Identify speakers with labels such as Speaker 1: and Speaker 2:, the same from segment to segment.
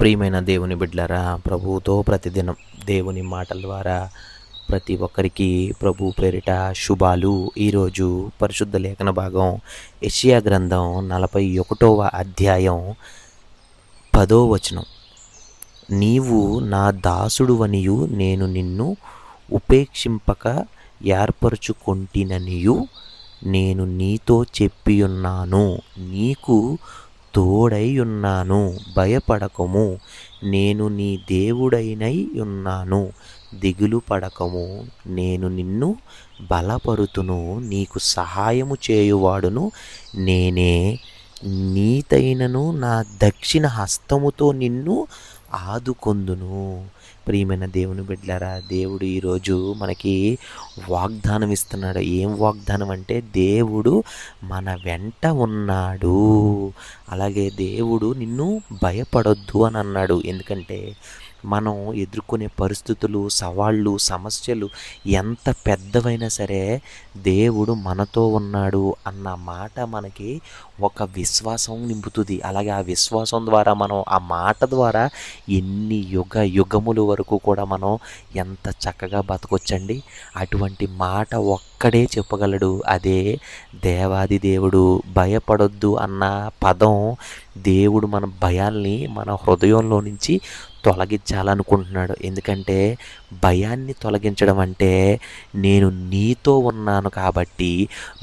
Speaker 1: ప్రియమైన దేవుని బిడ్డలారా ప్రభువుతో ప్రతిదినం దేవుని మాటల ద్వారా ప్రతి ఒక్కరికి ప్రభు పేరిట శుభాలు. ఈరోజు పరిశుద్ధ లేఖన భాగం ఏషియా గ్రంథం నలభై ఒకటవ అధ్యాయం పదో వచనం. నీవు నా దాసుడువనియు నేను నిన్ను ఉపేక్షింపక ఏర్పరచుకొంటిననియు నేను నీతో చెప్పియున్నాను. నీకు తోడై ఉన్నాను భయపడకము. నేను నీ దేవుడైనై ఉన్నాను. దిగులు పడకము. నేను నిన్ను బలపరుతును. నీకు సహాయము చేయువాడును. నేనే నీతైనను నా దక్షిణ హస్తముతో నిన్ను ఆదుకొందును. ప్రియమైన దేవుని బిడ్డలారా దేవుడు ఈరోజు మనకి వాగ్దానం ఇస్తున్నాడు ఏం వాగ్దానం అంటే దేవుడు మన వెంట ఉన్నాడు. అలాగే దేవుడు నిన్ను భయపడొద్దు అని అన్నాడు ఎందుకంటే మనం ఎదుర్కొనే పరిస్థితులు సవాళ్ళు సమస్యలు ఎంత పెద్దవైనా సరే దేవుడు మనతో ఉన్నాడు అన్న మాట మనకి ఒక విశ్వాసం నింపుతుంది. అలాగే ఆ విశ్వాసం ద్వారా మనం ఆ మాట ద్వారా ఎన్ని యుగ యుగముల వరకు కూడా మనం ఎంత చక్కగా బతకొచ్చండి? అటువంటి మాట ఒక్కడే చెప్పగలడు. అదే దేవాది దేవుడు భయపడొద్దు అన్న పదం దేవుడు మన భయాల్ని మన హృదయంలో నుంచి తొలగించాలనుకుంటున్నాడు. ఎందుకంటే భయాన్ని తొలగించడం అంటే నేను నీతో ఉన్నాను కాబట్టి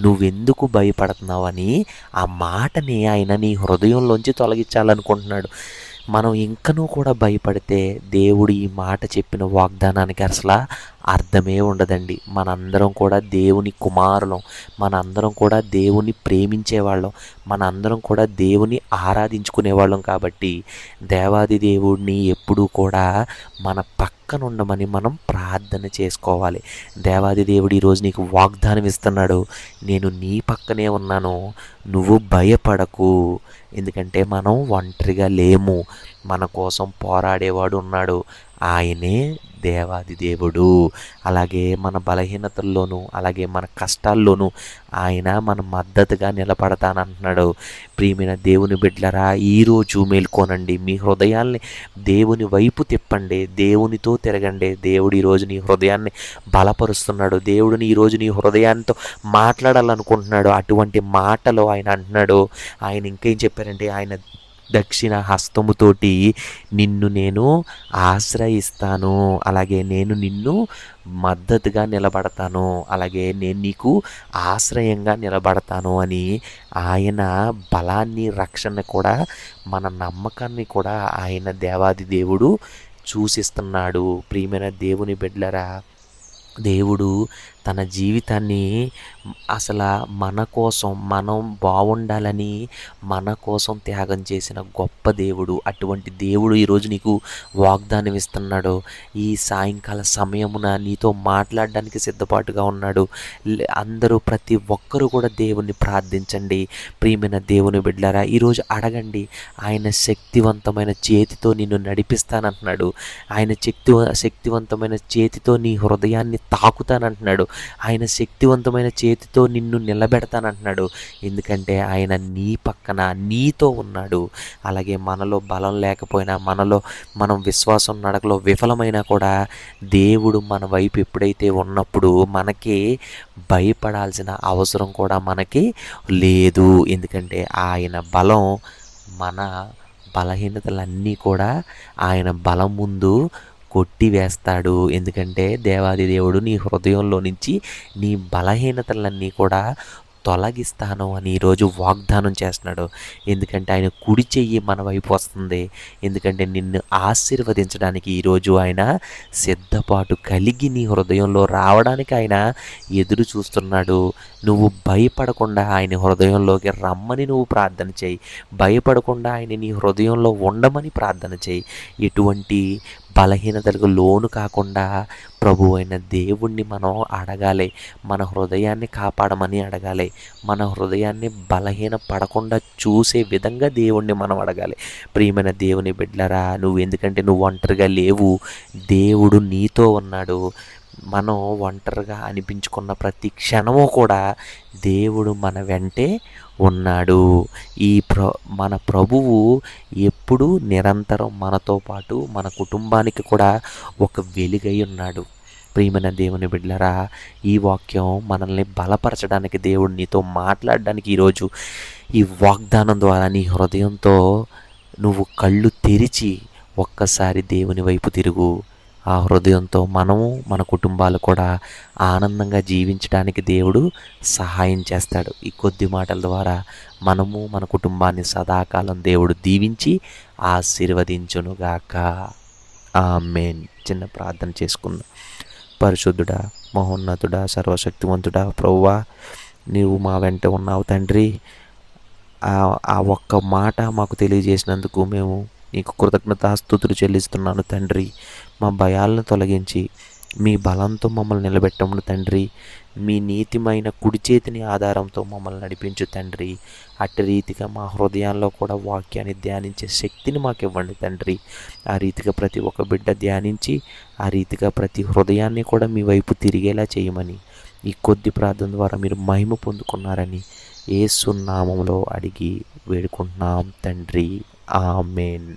Speaker 1: నువ్వెందుకు భయపడుతున్నావని ఆ మాటని ఆయన నీ హృదయంలోంచి తొలగించాలనుకుంటున్నాడు. మనం ఇంకనూ కూడా భయపడితే దేవుడు ఈ మాట చెప్పిన వాగ్దానానికి అసలు అర్థమే ఉండదండి. మనందరం కూడా దేవుని కుమారులం. మనందరం కూడా దేవుని ప్రేమించేవాళ్ళం. మనందరం కూడా దేవుని ఆరాధించుకునేవాళ్ళం కాబట్టి దేవాది దేవుడిని ఎప్పుడూ కూడా మన పక్కన ఉండమని మనం ప్రార్థన చేసుకోవాలి. దేవాది దేవుడు ఈరోజు నీకు వాగ్దానం ఇస్తున్నాడు. నేను నీ పక్కనే ఉన్నాను. నువ్వు భయపడకు. ఎందుకంటే మనం ఒంటరిగా లేము. మన కోసం పోరాడేవాడు ఉన్నాడు. ఆయనే దేవాది దేవుడు. అలాగే మన బలహీనతల్లోనూ అలాగే మన కష్టాల్లోనూ ఆయన మన మద్దతుగా నిలబడతానంటున్నాడు. ప్రియమైన దేవుని బిడ్డలరా ఈరోజు మేల్కోనండి. మీ హృదయాల్ని దేవుని వైపు తిప్పండి. దేవునితో తిరగండి. దేవుడు ఈరోజు నీ హృదయాన్ని బలపరుస్తున్నాడు. దేవుడిని ఈరోజు నీ హృదయాన్నితో మాట్లాడాలనుకుంటున్నాడు. అటువంటి మాటలు ఆయన అంటున్నాడు. ఆయన ఇంకేం చెప్పారంటే ఆయన దక్షిణ హస్తముతోటి నిన్ను నేను ఆశ్రయిస్తాను. అలాగే నేను నిన్ను మద్దతుగా నిలబడతాను. అలాగే నేను నీకు ఆశ్రయంగా నిలబడతాను అని ఆయన బలాన్ని రక్షణ కూడా మన నమ్మకాన్ని కూడా ఆయన దేవాది దేవుడు చూసిస్తున్నాడు ప్రియమైన దేవుని బిడ్డలరా దేవుడు తన జీవితాన్ని అసలు మన కోసం మనం బాగుండాలని మన కోసం త్యాగం చేసిన గొప్ప దేవుడు అటువంటి దేవుడు ఈరోజు నీకు వాగ్దానం ఇస్తున్నాడు ఈ సాయంకాల సమయమున నీతో మాట్లాడడానికి సిద్ధపాటుగా ఉన్నాడు. అందరూ ప్రతి ఒక్కరూ కూడా దేవుణ్ణి ప్రార్థించండి. ప్రియమైన దేవుని బిడ్డలారా ఈరోజు అడగండి. ఆయన శక్తివంతమైన చేతితో నిన్ను నడిపిస్తానంటున్నాడు. ఆయన శక్తి శక్తివంతమైన చేతితో నీ హృదయాన్ని తాకుతానంటున్నాడు. ఆయన శక్తివంతమైన చేతితో నిన్ను నిలబెడతానంటున్నాడు. ఎందుకంటే ఆయన నీ పక్కన నీతో ఉన్నాడు. అలాగే మనలో బలం లేకపోయినా మనలో మనం విశ్వాసం నడకలో విఫలమైనా కూడా దేవుడు మన వైపు ఎప్పుడైతే ఉన్నప్పుడు మనకి భయపడాల్సిన అవసరం కూడా మనకి లేదు. ఎందుకంటే ఆయన బలం మన బలహీనతలన్నీ కూడా ఆయన బలం ముందు కొట్టి వేస్తాడు ఎందుకంటే దేవాది దేవుడు నీ హృదయంలో నుంచి నీ బలహీనతలన్నీ కూడా తొలగిస్తాను అని ఈరోజు వాగ్దానం చేస్తున్నాడు. ఎందుకంటే ఆయన కుడి చెయ్యి మన వైపు వస్తుంది. ఎందుకంటే నిన్ను ఆశీర్వదించడానికి ఈరోజు ఆయన సిద్ధపాటు కలిగి నీ హృదయంలో రావడానికి ఆయన ఎదురు చూస్తున్నాడు. నువ్వు భయపడకుండా ఆయన హృదయంలోకి రమ్మని నువ్వు ప్రార్థన చేయి. భయపడకుండా ఆయన నీ హృదయంలో ఉండమని ప్రార్థన చేయి. ఎటువంటి బలహీనతలకు లోను కాకుండా ప్రభు అయిన దేవుణ్ణి మనం అడగాలి. మన హృదయాన్ని కాపాడమని అడగాలి. మన హృదయాన్ని బలహీన పడకుండా చూసే విధంగా దేవుణ్ణి మనం అడగాలి. ప్రియమైన దేవుని బిడ్డలరా నువ్వు ఎందుకంటే నువ్వు ఒంటరిగా లేవు. దేవుడు నీతో ఉన్నాడు. మనం ఒంటరిగా అనిపించుకున్న ప్రతి క్షణము కూడా దేవుడు మన వెంటే ఉన్నాడు. ఈ ప్ర మన ప్రభువు ఎప్పుడు నిరంతరం మనతో పాటు మన కుటుంబానికి కూడా ఒక వెలుగై ఉన్నాడు. ప్రియమైన దేవుని బిడ్డలరా ఈ వాక్యం మనల్ని బలపరచడానికి దేవుడు నీతో మాట్లాడడానికి ఈరోజు ఈ వాగ్దానం ద్వారా నీ హృదయంతో నువ్వు కళ్ళు తెరిచి ఒక్కసారి దేవుని వైపు తిరుగు. ఆ హృదయంతో మనము మన కుటుంబాలు కూడా ఆనందంగా జీవించడానికి దేవుడు సహాయం చేస్తాడు. ఈ కొద్ది మాటల ద్వారా మనము మన కుటుంబాన్ని సదాకాలం దేవుడు దీవించి ఆశీర్వదించునుగాక. ఆమెన్. చిన్న ప్రార్థన చేసుకుందాం. పరిశుద్ధుడా మహోన్నతుడా సర్వశక్తివంతుడా ప్రవ్వా నీవు మా వెంట ఉన్నావు తండ్రి. ఆ- ఆ ఒక్క మాట మాకు తెలియజేసినందుకు మేము నీకు కృతజ్ఞతాస్థుతులు చెల్లిస్తున్నాను తండ్రి. మా భయాలను తొలగించి మీ బలంతో మమ్మల్ని నిలబెట్టమును తండ్రి. మీ నీతిమైన కుడి చేతిని ఆధారంతో మమ్మల్ని నడిపించు తండ్రి. అట్టి రీతిగా మా హృదయాల్లో కూడా వాక్యాన్ని ధ్యానించే శక్తిని మాకు ఇవ్వండి తండ్రి. ఆ రీతిగా ప్రతి ఒక్క బిడ్డ ధ్యానించి ఆ రీతిగా ప్రతి హృదయాన్ని కూడా మీ వైపు తిరిగేలా చేయమని ఈ కొద్ది ప్రార్థన ద్వారా మీరు మహిమ పొందుకున్నారని ఏసునామంలో అడిగి వేడుకుంటున్నాం తండ్రి. ఆమెన్